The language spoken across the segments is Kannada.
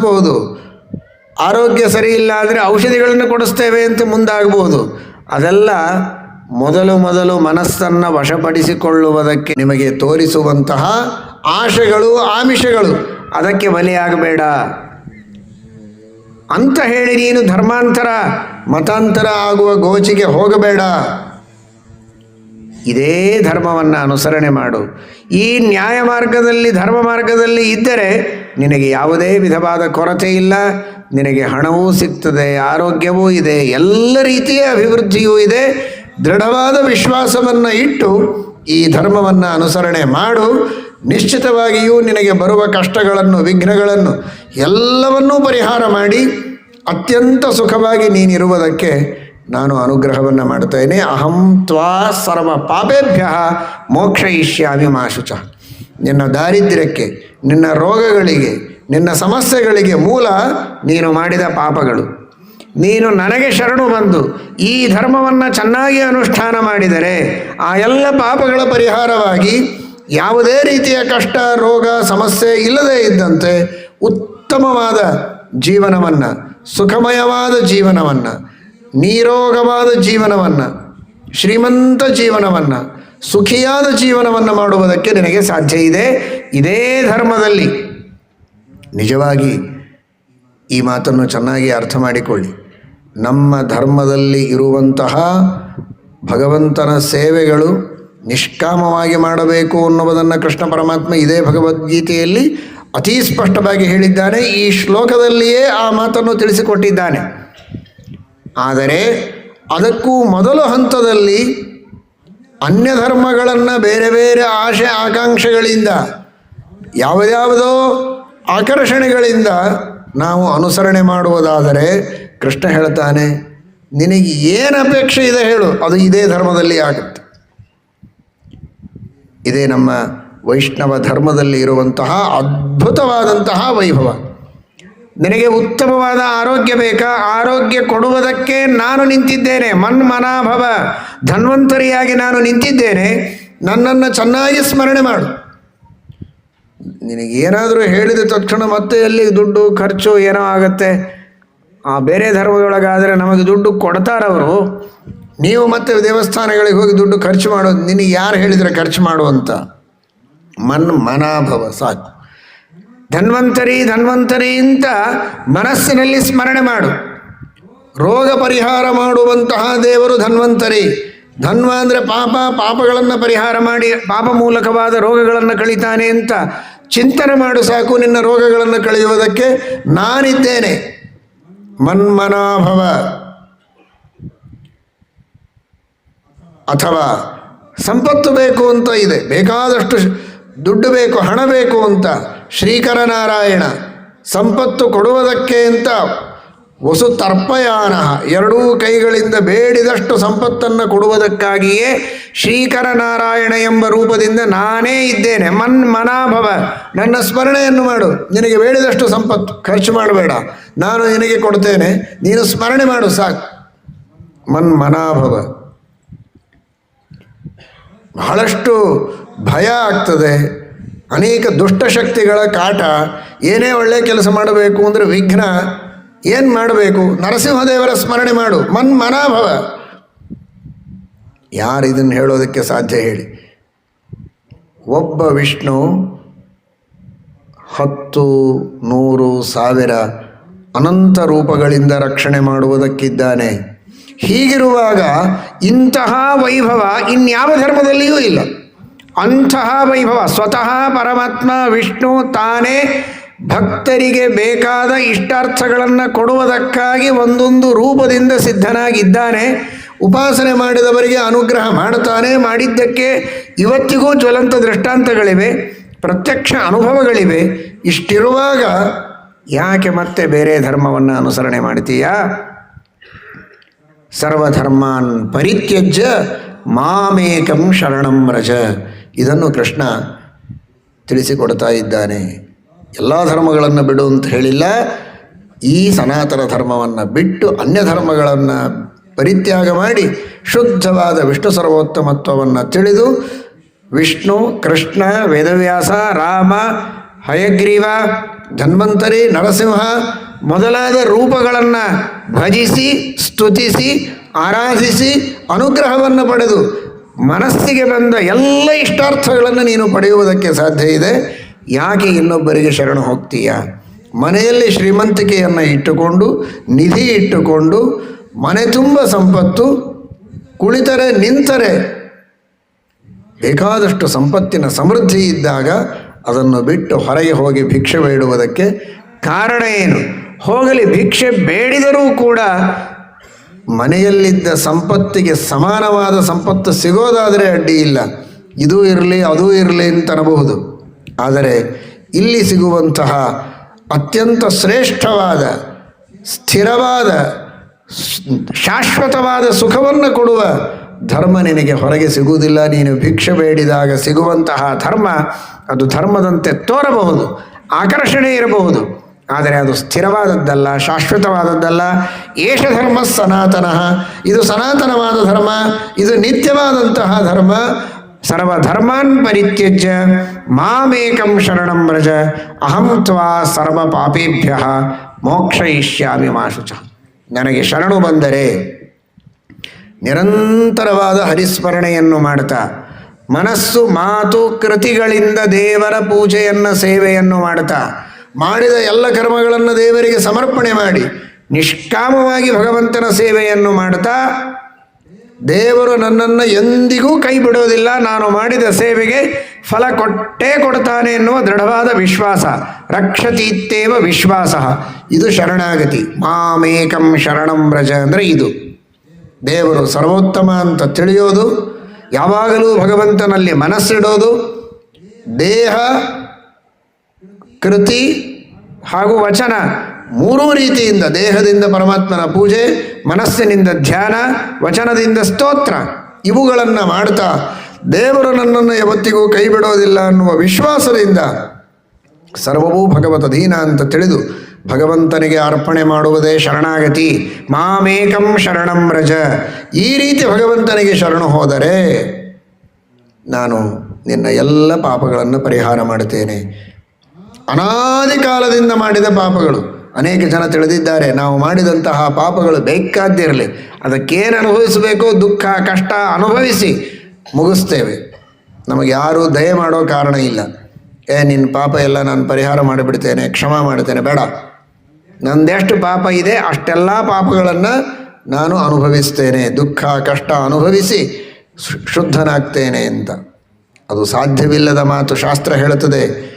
ಮಾಡಿಸ್ಬೋದು ಆರೋಗ್ಯ ಸರಿ ಇಲ್ಲ ಆದರೆ ಔಷಧಿಗಳನ್ನು ಕೊಡಿಸ್ತೇವೆ ಅಂತ ಮುಂದಾಗಬಹುದು. ಅದೆಲ್ಲ ಮೊದಲು ಮೊದಲು ಮನಸ್ಸನ್ನು ವಶಪಡಿಸಿಕೊಳ್ಳುವುದಕ್ಕೆ ನಿಮಗೆ ತೋರಿಸುವಂತಹ ಆಶೆಗಳು, ಆಮಿಷಗಳು. ಅದಕ್ಕೆ ಬಲಿಯಾಗಬೇಡ. ಅಂತ ಹೇಳಿ ನೀನು ಧರ್ಮಾಂತರ, ಮತಾಂತರ ಆಗುವ ಗೋಚಿಗೆ ಹೋಗಬೇಡ. ಇದೇ ಧರ್ಮವನ್ನು ಅನುಸರಣೆ ಮಾಡು. ಈ ನ್ಯಾಯ ಮಾರ್ಗದಲ್ಲಿ ಧರ್ಮ ಮಾರ್ಗದಲ್ಲಿ ಇದ್ದರೆ ನಿನಗೆ ಯಾವುದೇ ವಿಧವಾದ ಕೊರತೆ ಇಲ್ಲ, ನಿನಗೆ ಹಣವೂ ಸಿಗ್ತದೆ, ಆರೋಗ್ಯವೂ ಇದೆ, ಎಲ್ಲ ರೀತಿಯ ಅಭಿವೃದ್ಧಿಯೂ ಇದೆ. ದೃಢವಾದ ವಿಶ್ವಾಸವನ್ನು ಇಟ್ಟು ಈ ಧರ್ಮವನ್ನು ಅನುಸರಣೆ ಮಾಡು. ನಿಶ್ಚಿತವಾಗಿಯೂ ನಿನಗೆ ಬರುವ ಕಷ್ಟಗಳನ್ನು, ವಿಘ್ನಗಳನ್ನು ಎಲ್ಲವನ್ನೂ ಪರಿಹಾರ ಮಾಡಿ. ಅತ್ಯಂತ ಸುಖವಾಗಿ ನೀನಿರುವುದಕ್ಕೆ ನಾನು ಅನುಗ್ರಹವನ್ನು ಮಾಡುತ್ತೇನೆ ಅಹಂ ತ್ವಾ ಸರ್ವ ಪಾಪೇಭ್ಯ ಮೋಕ್ಷಯಿಷ್ಯಾಮಿ ಮಾಶುಚ. ನಿನ್ನ ದಾರಿದ್ರ್ಯಕ್ಕೆ, ನಿನ್ನ ರೋಗಗಳಿಗೆ, ನಿನ್ನ ಸಮಸ್ಯೆಗಳಿಗೆ ಮೂಲ ನೀನು ಮಾಡಿದ ಪಾಪಗಳು. ನೀನು ನನಗೆ ಶರಣು ಬಂದು ಈ ಧರ್ಮವನ್ನು ಚೆನ್ನಾಗಿ ಅನುಷ್ಠಾನ ಮಾಡಿದರೆ ಆ ಎಲ್ಲ ಪಾಪಗಳ ಪರಿಹಾರವಾಗಿ ಯಾವುದೇ ರೀತಿಯ ಕಷ್ಟ, ರೋಗ, ಸಮಸ್ಯೆ ಇಲ್ಲದೇ ಇದ್ದಂತೆ ಉತ್ತಮವಾದ ಜೀವನವನ್ನು, ಸುಖಮಯವಾದ ಜೀವನವನ್ನು, ನೀರೋಗವಾದ ಜೀವನವನ್ನು, ಶ್ರೀಮಂತ ಜೀವನವನ್ನು ಸುಖಿಯಾದ ಜೀವನವನ್ನು ಮಾಡುವುದಕ್ಕೆ ನಿನಗೆ ಸಾಧ್ಯ ಇದೆ. ಇದೇ ಧರ್ಮದಲ್ಲಿ. ನಿಜವಾಗಿ ಈ ಮಾತನ್ನು ಚೆನ್ನಾಗಿ ಅರ್ಥ ಮಾಡಿಕೊಳ್ಳಿ. ನಮ್ಮ ಧರ್ಮದಲ್ಲಿ ಇರುವಂತಹ ಭಗವಂತನ ಸೇವೆಗಳು ನಿಷ್ಕಾಮವಾಗಿ ಮಾಡಬೇಕು ಅನ್ನುವುದನ್ನು ಕೃಷ್ಣ ಪರಮಾತ್ಮ ಇದೇ ಭಗವದ್ಗೀತೆಯಲ್ಲಿ ಅತೀ ಸ್ಪಷ್ಟವಾಗಿ ಹೇಳಿದ್ದಾನೆ. ಈ ಶ್ಲೋಕದಲ್ಲಿಯೇ ಆ ಮಾತನ್ನು ತಿಳಿಸಿಕೊಟ್ಟಿದ್ದಾನೆ. ಆದರೆ ಅದಕ್ಕೂ ಮೊದಲು ಹಂತದಲ್ಲಿ ಅನ್ಯ ಧರ್ಮಗಳನ್ನು ಬೇರೆ ಬೇರೆ ಆಶೆ ಆಕಾಂಕ್ಷೆಗಳಿಂದ, ಯಾವುದ್ಯಾವುದೋ ಆಕರ್ಷಣೆಗಳಿಂದ ನಾವು ಅನುಸರಣೆ ಮಾಡುವುದಾದರೆ ಕೃಷ್ಣ ಹೇಳ್ತಾನೆ, ನಿನಗೆ ಏನು ಅಪೇಕ್ಷೆ ಇದೆ ಹೇಳು, ಅದು ಇದೇ ಧರ್ಮದಲ್ಲಿ ಆಗುತ್ತೆ. ಇದೇ ನಮ್ಮ ವೈಷ್ಣವ ಧರ್ಮದಲ್ಲಿ ಇರುವಂತಹ ಅದ್ಭುತವಾದಂತಹ ವೈಭವ. ನಿನಗೆ ಉತ್ತಮವಾದ ಆರೋಗ್ಯ ಬೇಕಾ? ಆರೋಗ್ಯ ಕೊಡುವುದಕ್ಕೆ ನಾನು ನಿಂತಿದ್ದೇನೆ. ಮನ್ ಮನಾಭವ ಧನ್ವಂತರಿಯಾಗಿ ನಾನು ನಿಂತಿದ್ದೇನೆ. ನನ್ನನ್ನು ಚೆನ್ನಾಗಿ ಸ್ಮರಣೆ ಮಾಡು. ನಿನಗೇನಾದರೂ ಹೇಳಿದ ತಕ್ಷಣ ಮತ್ತೆ ಎಲ್ಲಿ ದುಡ್ಡು ಖರ್ಚು ಏನೋ ಆಗುತ್ತೆ? ಆ ಬೇರೆ ಧರ್ಮದೊಳಗಾದರೆ ನಮಗೆ ದುಡ್ಡು ಕೊಡ್ತಾರವರು ನೀವು ಮತ್ತೆ ದೇವಸ್ಥಾನಗಳಿಗೆ ಹೋಗಿ ದುಡ್ಡು ಖರ್ಚು ಮಾಡೋದು ನಿನಗೆ ಯಾರು ಹೇಳಿದರೆ ಖರ್ಚು ಮಾಡುವಂತ ಮನ್ ಮನಾಭವ ಸಾಕು. ಧನ್ವಂತರಿ ಧನ್ವಂತರಿ ಅಂತ ಮನಸ್ಸಿನಲ್ಲಿ ಸ್ಮರಣೆ ಮಾಡು. ರೋಗ ಪರಿಹಾರ ಮಾಡುವಂತಹ ದೇವರು ಧನ್ವಂತರಿ. ಧನ್ವ ಅಂದರೆ ಪಾಪ, ಪಾಪಗಳನ್ನು ಪರಿಹಾರ ಮಾಡಿ, ಪಾಪ ಮೂಲಕವಾದ ರೋಗಗಳನ್ನು ಕಳಿತಾನೆ ಅಂತ ಚಿಂತನೆ ಮಾಡು ಸಾಕು ನಿನ್ನ ರೋಗಗಳನ್ನು ಕಳೆಯುವುದಕ್ಕೆ. ನಾನಿದ್ದೇನೆ. ಮನ್ಮನಾಭವ. ಅಥವಾ ಸಂಪತ್ತು ಬೇಕು ಅಂತ ಇದೆ. ಬೇಕಾದಷ್ಟು ದುಡ್ಡು ಬೇಕು, ಹಣ ಬೇಕು ಅಂತ. ಶ್ರೀಕರ ನಾರಾಯಣ ಸಂಪತ್ತು ಕೊಡುವುದಕ್ಕೆ ಅಂತ ವಸು ತರ್ಪಯಾನ ಎರಡೂ ಕೈಗಳಿಂದ ಬೇಡಿದಷ್ಟು ಸಂಪತ್ತನ್ನು ಕೊಡುವುದಕ್ಕಾಗಿಯೇ ಶ್ರೀಕರನಾರಾಯಣ ಎಂಬ ರೂಪದಿಂದ ನಾನೇ ಇದ್ದೇನೆ. ಮನ್ ಮನಾಭವ, ನನ್ನ ಸ್ಮರಣೆಯನ್ನು ಮಾಡು. ನಿನಗೆ ಬೇಡಿದಷ್ಟು ಸಂಪತ್ತು. ಖರ್ಚು ಮಾಡಬೇಡ. ನಾನು ನಿನಗೆ ಕೊಡ್ತೇನೆ. ನೀನು ಸ್ಮರಣೆ ಮಾಡು, ಸಾಕು. ಮನ್ ಮನಾಭವ. ಬಹಳಷ್ಟು ಭಯ ಆಗ್ತದೆ. ಅನೇಕ ದುಷ್ಟಶಕ್ತಿಗಳ ಕಾಟ ಏನೇ ಒಳ್ಳೆ ಕೆಲಸ ಮಾಡಬೇಕು ಅಂದರೆ ವಿಘ್ನ ಏನು ಮಾಡಬೇಕು? ನರಸಿಂಹದೇವರ ಸ್ಮರಣೆ ಮಾಡು. ಮನ್ ಮನಾಭವ. ಯಾರು ಇದನ್ನು ಹೇಳೋದಕ್ಕೆ ಸಾಧ್ಯ ಹೇಳಿ. ಒಬ್ಬ ವಿಷ್ಣು ಹತ್ತು ನೂರು ಸಾವಿರ ಅನಂತ ರೂಪಗಳಿಂದ ರಕ್ಷಣೆ ಮಾಡುವುದಕ್ಕಿದ್ದಾನೆ. ಹೀಗಿರುವಾಗ ಇಂತಹ ವೈಭವ ಇನ್ಯಾವ ಧರ್ಮದಲ್ಲಿಯೂ ಇಲ್ಲ. ಅಂತಹ ವೈಭವ, ಸ್ವತಃ ಪರಮಾತ್ಮ, ವಿಷ್ಣು ತಾನೇ ಭಕ್ತರಿಗೆ ಬೇಕಾದ ಇಷ್ಟಾರ್ಥಗಳನ್ನು ಕೊಡುವುದಕ್ಕಾಗಿ ಒಂದೊಂದು ರೂಪದಿಂದ ಸಿದ್ಧನಾಗಿದ್ದಾನೆ. ಉಪಾಸನೆ ಮಾಡಿದವರಿಗೆ ಅನುಗ್ರಹ ಮಾಡುತ್ತಾನೆ ಮಾಡಿದ್ದಕ್ಕೆ ಇವತ್ತಿಗೂ ಜ್ವಲಂತ ದೃಷ್ಟಾಂತಗಳಿವೆ, ಪ್ರತ್ಯಕ್ಷ ಅನುಭವಗಳಿವೆ. ಇಷ್ಟಿರುವಾಗ ಯಾಕೆ ಮತ್ತೆ ಬೇರೆ ಧರ್ಮವನ್ನು ಅನುಸರಣೆ ಮಾಡ್ತೀಯಾ? ಸರ್ವಧರ್ಮಾನ್ ಪರಿತ್ಯಜ್ಯ, ಮಾಮೇಕಂ ಶರಣಂ ರಜ. ಇದನ್ನು ಕೃಷ್ಣ ತಿಳಿಸಿಕೊಡ್ತಾ ಇದ್ದಾನೆ. ಎಲ್ಲ ಧರ್ಮಗಳನ್ನು ಬಿಡು ಅಂತ ಹೇಳಿಲ್ಲ. ಈ ಸನಾತನ ಧರ್ಮವನ್ನು ಬಿಟ್ಟು ಅನ್ಯ ಧರ್ಮಗಳನ್ನು ಪರಿತ್ಯಾಗ ಮಾಡಿ ಶುದ್ಧವಾದ ವಿಷ್ಣು ಸರ್ವೋತ್ತಮತ್ವವನ್ನು ತಿಳಿದು ವಿಷ್ಣು, ಕೃಷ್ಣ, ವೇದವ್ಯಾಸ, ರಾಮ, ಹಯಗ್ರೀವ, ಧನ್ವಂತರಿ, ನರಸಿಂಹ ಮೊದಲಾದ ರೂಪಗಳನ್ನು ಭಜಿಸಿ, ಸ್ತುತಿಸಿ, ಆರಾಧಿಸಿ, ಅನುಗ್ರಹವನ್ನು ಪಡೆದು ಮನಸ್ಸಿಗೆ ಬಂದ ಎಲ್ಲ ಇಷ್ಟಾರ್ಥಗಳನ್ನು ನೀನು ಪಡೆಯುವುದಕ್ಕೆ ಸಾಧ್ಯ ಇದೆ. ಯಾಕೆ ಇನ್ನೊಬ್ಬರಿಗೆ ಶರಣು ಹೋಗ್ತೀಯ? ಮನೆಯಲ್ಲಿ ಶ್ರೀಮಂತಿಕೆಯನ್ನು ಇಟ್ಟುಕೊಂಡು, ನಿಧಿ ಇಟ್ಟುಕೊಂಡು, ಮನೆ ತುಂಬ ಸಂಪತ್ತು, ಕುಳಿತರೆ ನಿಂತರೆ ಬೇಕಾದಷ್ಟು ಸಂಪತ್ತಿನ ಸಮೃದ್ಧಿ ಇದ್ದಾಗ ಅದನ್ನು ಬಿಟ್ಟು ಹೊರಗೆ ಹೋಗಿ ಭಿಕ್ಷೆ ಬೇಡುವುದಕ್ಕೆ ಕಾರಣ ಏನು? ಹೋಗಲಿ, ಭಿಕ್ಷೆ ಬೇಡಿದರೂ ಕೂಡ ಮನೆಯಲ್ಲಿದ್ದ ಸಂಪತ್ತಿಗೆ ಸಮಾನವಾದ ಸಂಪತ್ತು ಸಿಗೋದಾದರೆ ಅಡ್ಡಿ ಇಲ್ಲ. ಇದೂ ಇರಲಿ, ಅದೂ ಇರಲಿ ಅಂತ ಅನ್ನಬಹುದು ಆದರೆ ಇಲ್ಲಿ ಸಿಗುವಂತಹ ಅತ್ಯಂತ ಶ್ರೇಷ್ಠವಾದ, ಸ್ಥಿರವಾದ, ಶಾಶ್ವತವಾದ ಸುಖವನ್ನು ಕೊಡುವ ಧರ್ಮ ನಿನಗೆ ಹೊರಗೆ ಸಿಗುವುದಿಲ್ಲ. ನೀನು ಭಿಕ್ಷೆ ಬೇಡಿದಾಗ ಸಿಗುವಂತಹ ಧರ್ಮ, ಅದು ಧರ್ಮದಂತೆ ತೋರಬಹುದು, ಆಕರ್ಷಣೆ ಇರಬಹುದು. ಆದರೆ ಅದು ಸ್ಥಿರವಾದದ್ದಲ್ಲ, ಶಾಶ್ವತವಾದದ್ದಲ್ಲ. ಏಷ ಧರ್ಮ ಸನಾತನ. ಇದು ಸನಾತನವಾದ ಧರ್ಮ, ಇದು ನಿತ್ಯವಾದಂತಹ ಧರ್ಮ. ಸರ್ವಧರ್ಮಾನ್ ಪರಿತ್ಯಜ್ಯ, ಮಾಮೇಕಂ ಶರಣಂ ವ್ರಜ, ಅಹಂ ತ್ವಾ ಸರ್ವ ಪಾಪೇಭ್ಯ ಮೋಕ್ಷಯಿಷ್ಯಾಮಿ ಮಾಶುಚ ನನಗೆ ಶರಣು ಬಂದರೆ ನಿರಂತರವಾದ ಹರಿಸ್ಮರಣೆಯನ್ನು ಮಾಡ್ತಾ, ಮನಸ್ಸು ಮಾತು ಕೃತಿಗಳಿಂದ ದೇವರ ಪೂಜೆಯನ್ನು, ಸೇವೆಯನ್ನು ಮಾಡ್ತಾ ಮಾಡಿದ ಎಲ್ಲ ಕರ್ಮಗಳನ್ನು ದೇವರಿಗೆ ಸಮರ್ಪಣೆ ಮಾಡಿ, ನಿಷ್ಕಾಮವಾಗಿ ಭಗವಂತನ ಸೇವೆಯನ್ನು ಮಾಡ್ತಾ, ದೇವರು ನನ್ನನ್ನು ಎಂದಿಗೂ ಕೈ ಬಿಡೋದಿಲ್ಲ ನಾನು ಮಾಡಿದ ಸೇವೆಗೆ ಫಲ ಕೊಟ್ಟೇ ಕೊಡ್ತಾನೆ ಎನ್ನುವ ದೃಢವಾದ ವಿಶ್ವಾಸ. ರಕ್ಷತೀತ್ತೇವ ವಿಶ್ವಾಸ. ಇದು ಶರಣಾಗತಿ. ಮಾಮೇಕಂ ಶರಣಂ ವ್ರಜ ಅಂದರೆ ಇದು. ದೇವರು ಸರ್ವೋತ್ತಮ ಅಂತ ತಿಳಿಯೋದು, ಯಾವಾಗಲೂ ಭಗವಂತನಲ್ಲಿ ಮನಸ್ಸಿಡೋದು, ದೇಹ ಕೃತಿ ಹಾಗೂ ವಚನ ಮೂರೂ ರೀತಿಯಿಂದ ದೇಹದಿಂದ ಪರಮಾತ್ಮನ ಪೂಜೆ, ಮನಸ್ಸಿನಿಂದ ಧ್ಯಾನ, ವಚನದಿಂದ ಸ್ತೋತ್ರ ಇವುಗಳನ್ನು ಮಾಡ್ತಾ ದೇವರು ನನ್ನನ್ನು ಯಾವತ್ತಿಗೂ ಕೈ ಬಿಡೋದಿಲ್ಲ ಅನ್ನುವ ವಿಶ್ವಾಸದಿಂದ ಸರ್ವವೂ ಭಗವತ ದೀನ ಅಂತ ತಿಳಿದು ಭಗವಂತನಿಗೆ ಅರ್ಪಣೆ ಮಾಡುವುದೇ ಶರಣಾಗತಿ. ಮಾಮೇಕಂ ಶರಣಂ ರಜ. ಈ ರೀತಿ ಭಗವಂತನಿಗೆ ಶರಣು ಹೋದರೆ ನಾನು ನಿನ್ನ ಎಲ್ಲ ಪಾಪಗಳನ್ನು ಪರಿಹಾರ ಮಾಡುತ್ತೇನೆ. ಅನಾದಿ ಕಾಲದಿಂದ ಮಾಡಿದ ಪಾಪಗಳು. ಅನೇಕ ಜನ ತಿಳಿದಿದ್ದಾರೆ, ನಾವು ಮಾಡಿದಂತಹ ಪಾಪಗಳು ಬೇಕಾದ್ದಿರಲಿ ಅದಕ್ಕೇನು ಅನುಭವಿಸಬೇಕು? ದುಃಖ, ಕಷ್ಟ ಅನುಭವಿಸಿ ಮುಗಿಸ್ತೇವೆ. ನಮಗೆ ಯಾರೂ ದಯ ಮಾಡೋ ಕಾರಣ ಇಲ್ಲ. ಏ ನಿನ್ನ ಪಾಪ ಎಲ್ಲ ನಾನು ಪರಿಹಾರ ಮಾಡಿಬಿಡ್ತೇನೆ, ಕ್ಷಮ ಮಾಡ್ತೇನೆ, ಬೇಡ. ನಂದೆಷ್ಟು ಪಾಪ ಇದೆ, ಅಷ್ಟೆಲ್ಲ ಪಾಪಗಳನ್ನು ನಾನು ಅನುಭವಿಸ್ತೇನೆ. ದುಃಖ, ಕಷ್ಟ ಅನುಭವಿಸಿ ಶುದ್ಧನಾಗ್ತೇನೆ ಅಂತ. ಅದು ಸಾಧ್ಯವಿಲ್ಲದ ಮಾತು ಶಾಸ್ತ್ರ ಹೇಳುತ್ತದೆ.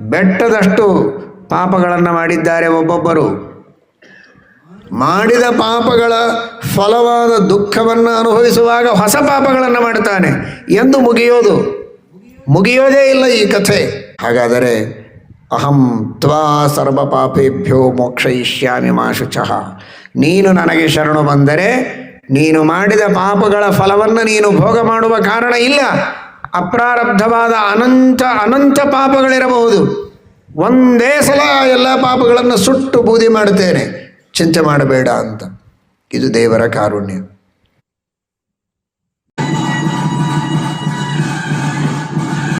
ಬೆಟ್ಟದಷ್ಟು ಪಾಪಗಳನ್ನು ಮಾಡಿದ್ದಾರೆ ಒಬ್ಬೊಬ್ಬರು. ಮಾಡಿದ ಪಾಪಗಳ ಫಲವಾದ ದುಃಖವನ್ನು ಅನುಭವಿಸುವಾಗ ಹೊಸ ಪಾಪಗಳನ್ನು ಮಾಡ್ತಾನೆ ಎಂದು ಮುಗಿಯೋದು. ಮುಗಿಯೋದೇ ಇಲ್ಲ ಈ ಕಥೆ. ಹಾಗಾದರೆ, ಅಹಂ ತ್ವಾ ಸರ್ವ ಪಾಪೇಭ್ಯೋ ಮೋಕ್ಷಯಿಷ್ಯಾಮಿ ಮಾ ಶುಚಃ ನೀನು ನನಗೆ ಶರಣು ಬಂದರೆ, ನೀನು ಮಾಡಿದ ಪಾಪಗಳ ಫಲವನ್ನು ನೀನು ಭೋಗ ಮಾಡುವ ಕಾರಣ ಇಲ್ಲ. ಅಪ್ರಾರಬ್ಧವಾದ ಅನಂತ ಅನಂತ ಪಾಪಗಳಿರಬಹುದು. ಒಂದೇ ಸಲ ಎಲ್ಲ ಪಾಪಗಳನ್ನು ಸುಟ್ಟು ಬೂದಿ ಮಾಡುತ್ತೇನೆ. ಚಿಂತೆ ಮಾಡಬೇಡ ಅಂತ. ಇದು ದೇವರ ಕಾರುಣ್ಯ.